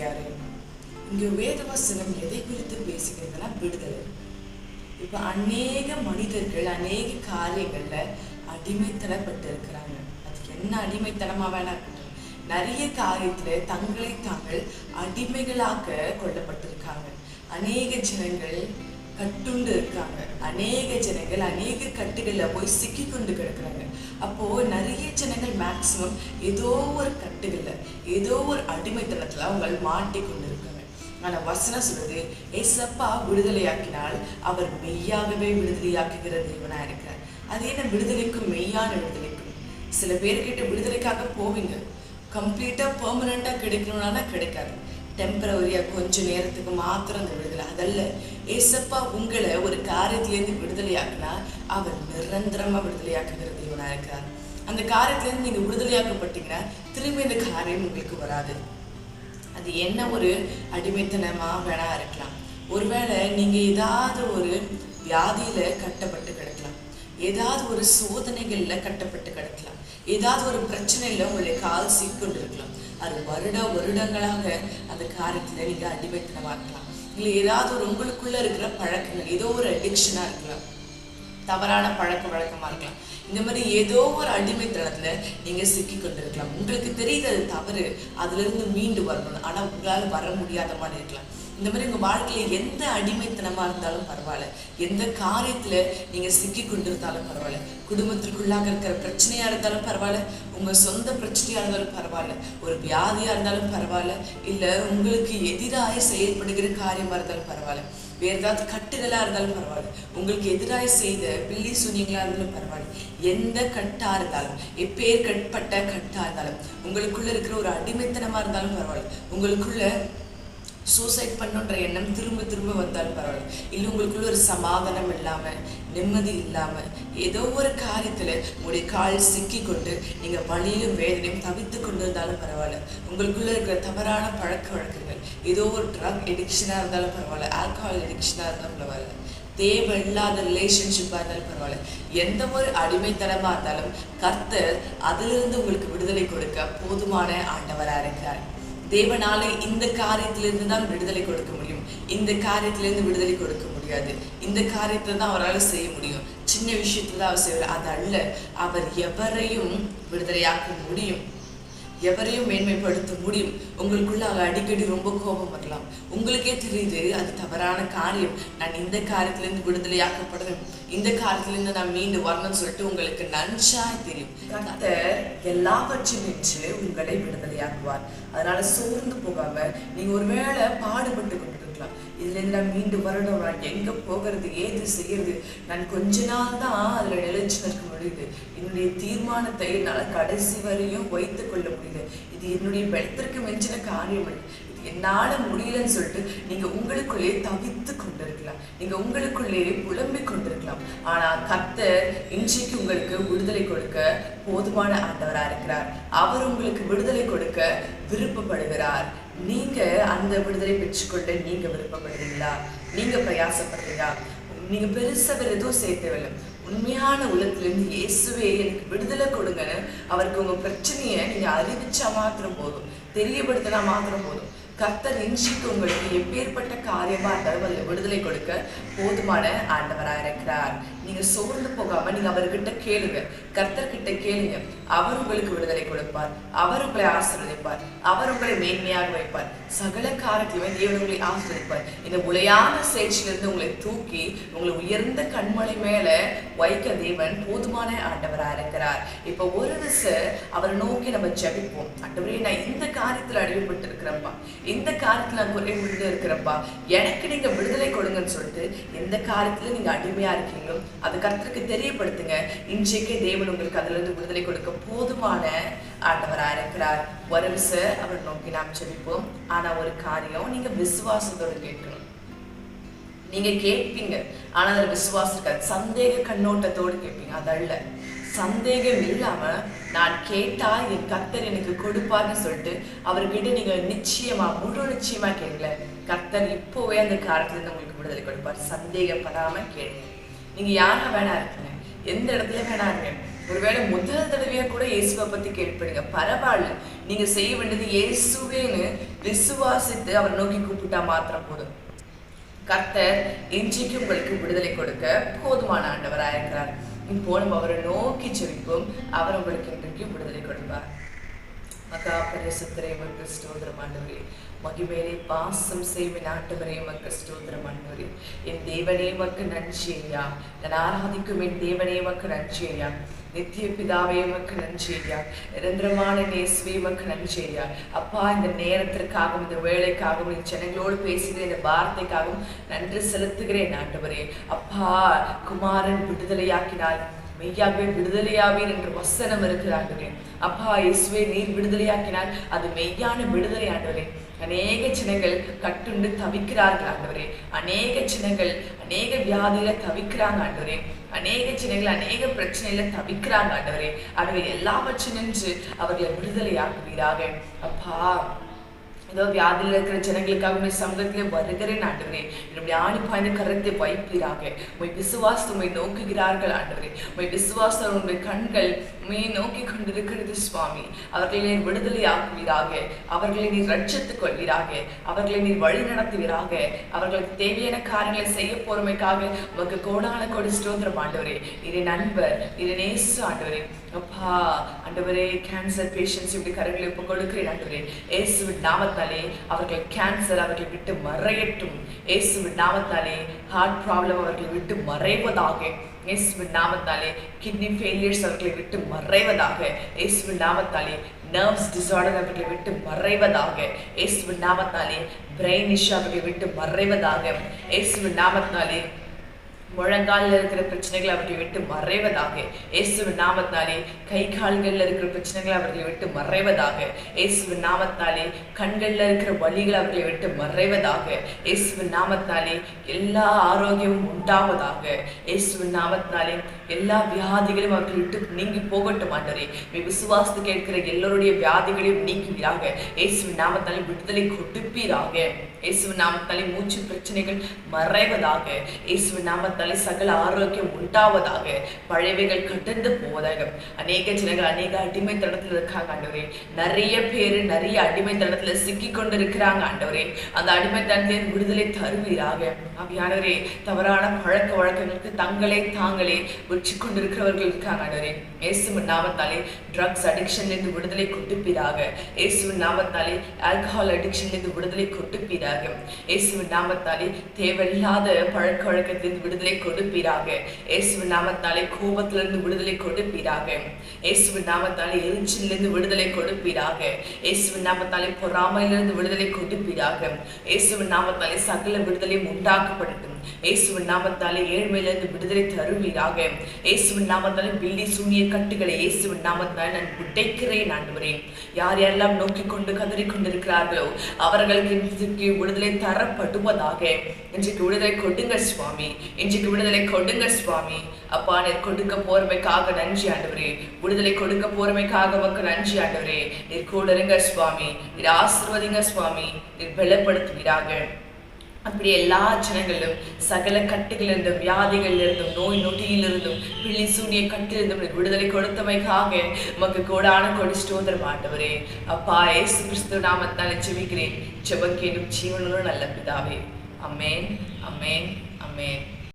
யோவான் இங்க வேதவசனம் எதை குறித்து பேசுகிறதுனா விடுதலை. இப்ப அநேக மனிதர்கள் அநேக காரியங்கள்ல அடிமைத்தனப்பட்டு இருக்கிறாங்க அதுக்கு என்ன அடிமைத்தனமா வேணா நிறைய காரியத்துல தங்களை தாங்கள் அடிமைகளாக கொல்லப்பட்டிருக்காங்க அநேக ஜனங்கள் கட்டுண்டு இருக்காங்க. அநேக ஜனங்கள் அநேக கட்டுகளில் போய் சிக்கி கொண்டு கிடக்குறாங்க. அப்போ நிறைய ஜனங்கள் மேக்சிமம் ஏதோ ஒரு கட்டுகள்ல ஏதோ ஒரு அடிமைத்தனத்துல அவங்க மாட்டிக்கொண்டு இருக்காங்க. ஆனா வசனம் சொல்லுது ஏசப்பா விடுதலையாக்கினால் அவர் மெய்யாகவே விடுதலையாக்குகிற தேவனா இருக்கிறார். அது என்ன விடுதலைக்கும் மெய்யான விடுதலைக்கும்? சில பேர்கிட்ட விடுதலைக்காக போவீங்க. கம்ப்ளீட்டா பெர்மனண்ட்டாக கிடைக்கணும்னா கிடைக்காது. டெம்பரவரியா கொஞ்ச நேரத்துக்கு மாத்திரம் அந்த விடுதலை. அதல்ல ஏசப்பா உங்களை ஒரு காரியத்திலேருந்து விடுதலையாக்குனா அவர் நிரந்தரமா விடுதலையாக்குகிற தேவனா இருக்கார். அந்த காரியத்திலேருந்து நீங்க விடுதலையாக்கப்பட்டீங்கன்னா திரும்பி இந்த காரியம் உங்களுக்கு வராது. அது என்ன ஒரு அடிமைத்தனமா வேணா இருக்கலாம். ஒருவேளை நீங்க ஏதாவது ஒரு வியாதியில கட்டப்பட்டு கிடக்கலாம். ஏதாவது ஒரு சோதனைகள்ல கட்டப்பட்டு கிடக்கலாம். ஏதாவது ஒரு பிரச்சனையில உங்களுடைய கால் சீக்கொண்டு இருக்கலாம் அது வருட வருடங்களாக அந்த காரியத்தில் நீங்க அடிமைத்தனமாக்கலாம் இல்லை ஏதாவது ஒரு உங்களுக்குள்ளே இருக்கிற பழக்கங்கள் ஏதோ ஒரு அடிக்ஷனாக இருக்கலாம். தவறான பழக்க வழக்கமாக இருக்கலாம். இந்த மாதிரி ஏதோ ஒரு அடிமைத்தனத்தில் நீங்கள் சிக்கி கொண்டிருக்கலாம். உங்களுக்கு தெரியுது அது தவறு அதுலேருந்து மீண்டு வரணும். ஆனால் உங்களால் வர முடியாத மாதிரி இருக்கலாம். இந்த மாதிரி உங்க வாழ்க்கையில எந்த அடிமைத்தனமா இருந்தாலும் பரவாயில்ல. எந்த காரியத்தில் நீங்க சிக்கி கொண்டிருந்தாலும் பரவாயில்ல. குடும்பத்திற்குள்ளாக இருக்கிற பிரச்சனையா இருந்தாலும் பரவாயில்ல. உங்க சொந்த பிரச்சனையா இருந்தாலும் பரவாயில்ல. ஒரு வியாதியா இருந்தாலும் பரவாயில்ல. இல்ல உங்களுக்கு எதிராக செயல்படுகிற காரியமா இருந்தாலும் பரவாயில்ல. வேறு ஏதாவது கட்டுகளா இருந்தாலும் பரவாயில்ல. உங்களுக்கு எதிராக செய்த பில்லி சூனியங்களாக இருந்தாலும் பரவாயில்ல. எந்த கட்டா இருந்தாலும் எப்பேர் கட்பட்ட கட்டா இருந்தாலும் உங்களுக்குள்ள இருக்கிற ஒரு அடிமைத்தனமா இருந்தாலும் பரவாயில்ல. உங்களுக்குள்ள சூசைட் பண்ணுன்ற எண்ணம் திரும்ப திரும்ப வந்தாலும் பரவாயில்ல. இல்லை உங்களுக்குள்ள ஒரு சமாதானம் இல்லாமல் நிம்மதி இல்லாமல் ஏதோ ஒரு காரியத்தில் உங்களுடைய கால் சிக்கி கொண்டு நீங்கள் வழியிலும் வேதனையும் தவித்து கொண்டு இருந்தாலும் பரவாயில்ல. உங்களுக்குள்ள இருக்கிற தவறான பழக்க வழக்கங்கள் ஏதோ ஒரு ட்ரக் எடிக்ஷனாக இருந்தாலும் பரவாயில்ல. ஆல்கஹால் எடிக்ஷனாக இருந்தாலும் பரவாயில்ல. தேவை இல்லாத ரிலேஷன்ஷிப்பாக இருந்தாலும் பரவாயில்ல. எந்த ஒரு அடிமைத்தனமாக இருந்தாலும் கர்த்தர் அதிலிருந்து உங்களுக்கு விடுதலை கொடுக்க போதுமான ஆண்டவராக இருக்கிறார் தேவனால இந்த காரியத்திலிருந்து தான் விடுதலை கொடுக்க முடியும். இந்த காரியத்திலிருந்து விடுதலை கொடுக்க முடியாது. இந்த காரியத்துல தான் அவரால் செய்ய முடியும். சின்ன விஷயத்துல தான் அவர் செய்வார். அது அல்ல. அவர் எவரையும் விடுதலையாக்க முடியும். எவரையும் மேன்மைப்படுத்த முடியும். உங்களுக்குள்ள அவ அடிக்கடி ரொம்ப கோபம் வரலாம். உங்களுக்கே தெரியுது அது தவறான காரியம். நான் இந்த காரியத்திலிருந்து விடுதலையாக்கப்படுவேன் இந்த காலத்திலிருந்து நான் மீண்டு வரணும்னு சொல்லிட்டு உங்களுக்கு நன்றாய் தெரியும். கர்த்தர் எல்லாவற்றையும் நின்று உங்களை விடுதலையாக்குவார். அதனால சோர்ந்து போகாம நீங்க ஒருவேளை பாடுபட்டு கொண்டிருக்கலாம். இதுல இருந்து நான் மீண்டு வரணும். நான் எங்க போகிறது? ஏது செய்யறது நான் கொஞ்ச நாள் தான் அதுல நிலைச்சு நிற்க முடியுது. என்னுடைய தீர்மானத்தை என்னால் கடைசி வரையும் வைத்துக் கொள்ள முடியுது. இது என்னுடைய பலத்திற்கு மெஞ்சின காரியம் என்னால முடியலன்னு சொல்லிட்டு நீங்க உங்களுக்குள்ளே தவித்து கொண்டிருக்கலாம். நீங்க உங்களுக்குள்ளே புலம்பிக் கொண்டிருக்கலாம். ஆனா கத்தர் இன்றைக்கு உங்களுக்கு விடுதலை கொடுக்க போதுமான ஆண்டவரா இருக்கிறார். அவர் உங்களுக்கு விடுதலை கொடுக்க விருப்பப்படுகிறார். நீங்க அந்த விடுதலை பெற்றுக்கொள்ள நீங்க விருப்பப்படுறீங்களா நீங்க பிரயாசப்படுறீங்களா? நீங்க பெருசா வேற எதுவும் சேர்த்தவில்லை உண்மையான உள்ளத்திலிருந்து இயேசுவே எனக்கு விடுதலை கொடுங்கன்னு அவருக்கு உங்க பிரச்சனையை நீங்க அறிவிச்சா மாத்திரம் போதும். தெரியப்படுத்தினா மாத்திரம் போதும். கர்த்தர் இன்றைக்கு உங்களுக்கு எப்பேற்பட்ட காரியமாக இருந்தாலும் விடுதலை கொடுக்க போதுமான ஆண்டவராக இருக்கிறார். நீங்க சோர்ந்து போகாம நீங்க அவர்கிட்ட கேளுங்க. கர்த்தர்கிட்ட கேளுங்க. அவர் உங்களுக்கு விடுதலை கொடுப்பார். அவர் உங்களை ஆசீர்வதிப்பார். அவர் உங்களை மேன்மையாக வைப்பார். சகல காரியத்திலுமே தேவன் உங்களை ஆசீர்வதிப்பார். இந்த உலையான சேற்றிலிருந்து உங்களை தூக்கி உங்களை உயர்ந்த கண்மலை மேல வைக்க தேவன் போதுமான ஆண்டவரா இருக்கிறார். இப்ப ஒரு திசை அவரை நோக்கி நம்ம ஜெபிப்போம். ஆண்டவரே நான் இந்த காரியத்துல அடிமைப்பட்டு இருக்கிறப்பா இந்த காரியத்துல நான் குறைவிட்டு இருக்கிறப்பா எனக்கு நீங்க விடுதலை கொடுங்கன்னு சொல்லிட்டு எந்த காரியத்துல நீங்க அடிமையா இருக்கீங்களோ அது கர்த்தருக்கு தெரியப்படுத்துங்க. இன்றைக்கே தேவன் உங்களுக்கு அதுல இருந்து விடுதலை கொடுக்க போதுமான ஆண்டவராக இருக்கிறார். ஒரு விச அவர் நோக்கி நாம் சொல்லிப்போம் ஆனா ஒரு காரியம் நீங்க விசுவாசத்தோடு கேட்கணும். நீங்க கேட்பீங்க. ஆனா அதுல விசுவாசம் இருக்காது. சந்தேக கண்ணோட்டத்தோடு கேட்பீங்க. அதல்ல சந்தேகம் இல்லாம நான் கேட்டா என் கர்த்தர் எனக்கு கொடுப்பார்னு சொல்லிட்டு அவர்கிட்ட நீங்க நிச்சயமா முழு நிச்சயமா கேட்கல கர்த்தர் இப்போவே அந்த காலத்துல இருந்து உங்களுக்கு விடுதலை கொடுப்பார். சந்தேகப்படாம கேளுங்க. நீங்க யாரா வேணா இருக்கீங்க. எந்த இடத்துல வேணா இருங்க ஒருவேளை முதல் தடவையா கூட இயேசுவை பத்தி கேட்பீங்க பரவாயில்ல. நீங்க செய்ய வேண்டியது இயேசுவேன்னு விசுவாசித்து அவர் நோக்கி கூப்பிட்டா மாத்திரம் போதும். கர்த்தர் இன்றைக்கு உங்களுக்கு விடுதலை கொடுக்க போதுமான ஆண்டவராக இருக்கிறார் இப்போ நம்ம அவரை நோக்கி செவிப்போம் அவர் உங்களுக்கு இன்றைக்கு விடுதலை கொடுப்பார். மகா பரிசுத்தரை மக்கள் ஸ்தோத்திரம் ஆண்டவரே மகிமேலே பாசம் செய்வேன் ஆண்டவரே மக்கள் ஸ்தோத்திரம் ஆண்டவரே என் தேவனே மக்கு நன்றி ஐயா நான் ஆராதிக்கும் என் தேவனே மக்கு நன்றி ஐயா நித்திய பிதாவே மக்கு நன்றி ஐயா நிரந்தரமான நேசுவே மக்கு நன்றி ஐயா அப்பா இந்த நேரத்திற்காகவும் இந்த வேலைக்காகவும் இந்த ஜனங்களோடு பேசுகிற இந்த வார்த்தைக்காகவும் நன்றி செலுத்துகிறேன் ஆண்டவரே அப்பா குமாரன் விடுதலையாக்கினார் மெய்யாகவே விடுதலையாவீர் என்ற வசனம் இருக்கிறார்களே அப்பா இயேசுவே நீர் விடுதலையாக்கினார். அது மெய்யான விடுதலை ஆண்டவரே. அநேக சின்னங்கள் கட்டுண்டு தவிக்கிறார்கள் ஆண்டவரே. அநேக சின்னங்கள் அநேக வியாதியில தவிக்கிறாங்க ஆண்டவரே. அநேக சின்னங்கள் அநேக பிரச்சனையில தவிக்கிறாங்க ஆண்டவரே. அவர்கள் எல்லாவற்றும் நின்று அவர்களை விடுதலையாக்குவீராக. அப்பா ஏதோ வியாதியில் இருக்கிற ஜனங்களுக்காக உண்மை சமூகத்திலே வருகிறேன் ஆண்டவரே. என்னுடைய ஆணி பாய்ந்த வைப்பீராக. உண்மை விசுவாசம் உண்மை நோக்குகிறார்கள் ஆண்டவரே. உண்மை விசுவாசம் உண்மை கண்கள் உண்மையை நோக்கி கொண்டிருக்கிறது சுவாமி. அவர்களை நீர் விடுதலை ஆக்குவீராக அவர்களை நீர் ரட்சித்துக் கொள்வீராக. அவர்களை நீர் வழி நடத்துவீராக. அவர்களுக்கு தேவையான காரியங்களை செய்ய போறமைக்காக உமக்கு கோடான கொடி ஸ்தோத்திரம் ஆண்டவரே. இரு நண்பர் இரு நேசு ஆண்டவரே. அப்பா ஆண்டவரே கேன்சர் பேஷண்ட்ஸ் இப்படி கரங்களை இப்போ கொடுக்கிறேன் ஆண்டவரே. இயேசுவின் நாமத்தாலே அவர்கள் கேன்சர் அவர்களை விட்டு மறையட்டும். இயேசுவின் நாமத்தாலே ஹார்ட் ப்ராப்ளம் அவர்களை விட்டு மறைவதாக. இயேசுவின் நாமத்தாலே கிட்னி ஃபெயிலியர்ஸ் அவர்களை விட்டு மறைவதாக. இயேசுவின் நாமத்தாலே நர்வ்ஸ் டிசார்டர் அவர்களை விட்டு மறைவதாக. இயேசுவின் நாமத்தாலே பிரெயின் இஷ்யூ அவர்களை விட்டு மறைவதாக. இயேசுவின் நாமத்தாலே முழங்காலில் இருக்கிற பிரச்சனைகளை அவர்களை விட்டு மறைவதாக. இயேசுவின் நாமத்தாலே கை கால்களில் இருக்கிற பிரச்சனைகளை அவர்களை விட்டு மறைவதாக. இயேசுவின் நாமத்தாலே கண்களில் இருக்கிற வலிகள் அவர்களை விட்டு மறைவதாக. இயேசுவின் நாமத்தாலே எல்லா ஆரோக்கியமும் உண்டாவதாக. இயேசுவின் நாமத்தாலே எல்லா வியாதிகளையும் அவர்கள் விட்டு நீங்கி போகட்டும் ஆண்டரே நீ விசுவாசத்து கேட்கிற எல்லோருடைய வியாதிகளையும் நீக்குவீராக. இயேசுவின் நாமத்தாலே விடுதலை கொடுப்பீராக. இயேசுவின் நாமத்தாலே மூச்சு பிரச்சனைகள் மறைவதாக. இயேசுவின் நாமத்தாலே சகல ஆரோக்கியம் உண்டாவதாக. பழையவைகள் கட்டந்து போவதாக. அநேக ஜனங்கள் அநேக அடிமை அடிமைத்தனத்தில் இருக்காங்க ஆண்டவரே. நிறைய பேர் நிறைய அடிமைத்தனத்துல சிக்கி கொண்டு இருக்கிறாங்க ஆண்டவரே. அந்த அடிமை அடிமைத்தனத்தின் விடுதலை தருவீராக. அவையானவரே தவறான பழக்க வழக்கங்களுக்கு தங்களே தாங்களே வச்சு கொண்டிருக்கிறவர்கள் இருக்காங்க ஆண்டவரே இயேசுவின் நாமத்தாலே ட்ரக்ஸ் அடிக்ஷன்ல இருந்து விடுதலை கொட்டுப்பீராக. இயேசுவின் நாமத்தாலே ஆல்கஹால் அடிக்ஷன்ல இருந்து விடுதலை கொட்டுப்பீராக. இயேசுவின் நாமத்தாலே தேவையில்லாத பழக்க வழக்கத்திலிருந்து விடுதலை கொடுப்பீராக. இயேசுவின் நாமத்தாலே கோபத்திலிருந்து விடுதலை கொடுப்பீராக. இயேசுவின் நாமத்தாலே எரிச்சலிருந்து விடுதலை கொடுப்பீராக. இயேசுவின் நாமத்தாலே பொறாமையிலிருந்து விடுதலை கொடுப்பீராக. இயேசுவின் நாமத்தாலே சகல விடுதலையும் உண்டாக்கப்படட்டும் இயேசுவின் நாமத்தாலே ஏழ்மையிலிருந்து விடுதலை தருவீராக. இயேசுவின் நாமத்தாலே பில்லி சூனிய கட்டுகளை இயேசுவின் நாமத்தாலே நான் உடைக்கிறேன் ஆண்டவரே. யார் யாரெல்லாம் நோக்கி கொண்டு கதறி கொண்டிருக்கிறார்களோ அவர்களுக்கு இன்றைக்கு விடுதலை தரப்படுவதாக. இன்றைக்கு விடுதலை கொடுங்க சுவாமி. இன்றைக்கு விடுதலை கொடுங்க சுவாமி. அப்பா நீர் கொடுக்க போறமைக்காக நன்றி ஆண்டவரே. விடுதலை கொடுக்க போறமைக்காக மக்கள் நன்றி ஆண்டவரே. நீர் கூட இருங்க சுவாமி. நீர் ஆசிர்வதிங்க சுவாமி. நீர் பலப்படுத்துவீராக. அப்படி எல்லா ஜனங்களும் சகல கட்டுகளிலிருந்தும் வியாதிகளிலிருந்தும் நோய் நொடியிலிருந்தும் பிள்ளி சூடிய கட்டிலிருந்தும் விடுதலை கொடுத்தமைக்காக உமக்கு கோடான கொடி ஸ்தோத்திரம் ஆண்டவரே. அப்பா ஏசு கிறிஸ்து நாமத்தால் ஜெபிக்கிறேன். ஜெபக்கேடும் ஜீவனுள்ள நல்ல பிதாவே. அமேன் அமேன் அமேன்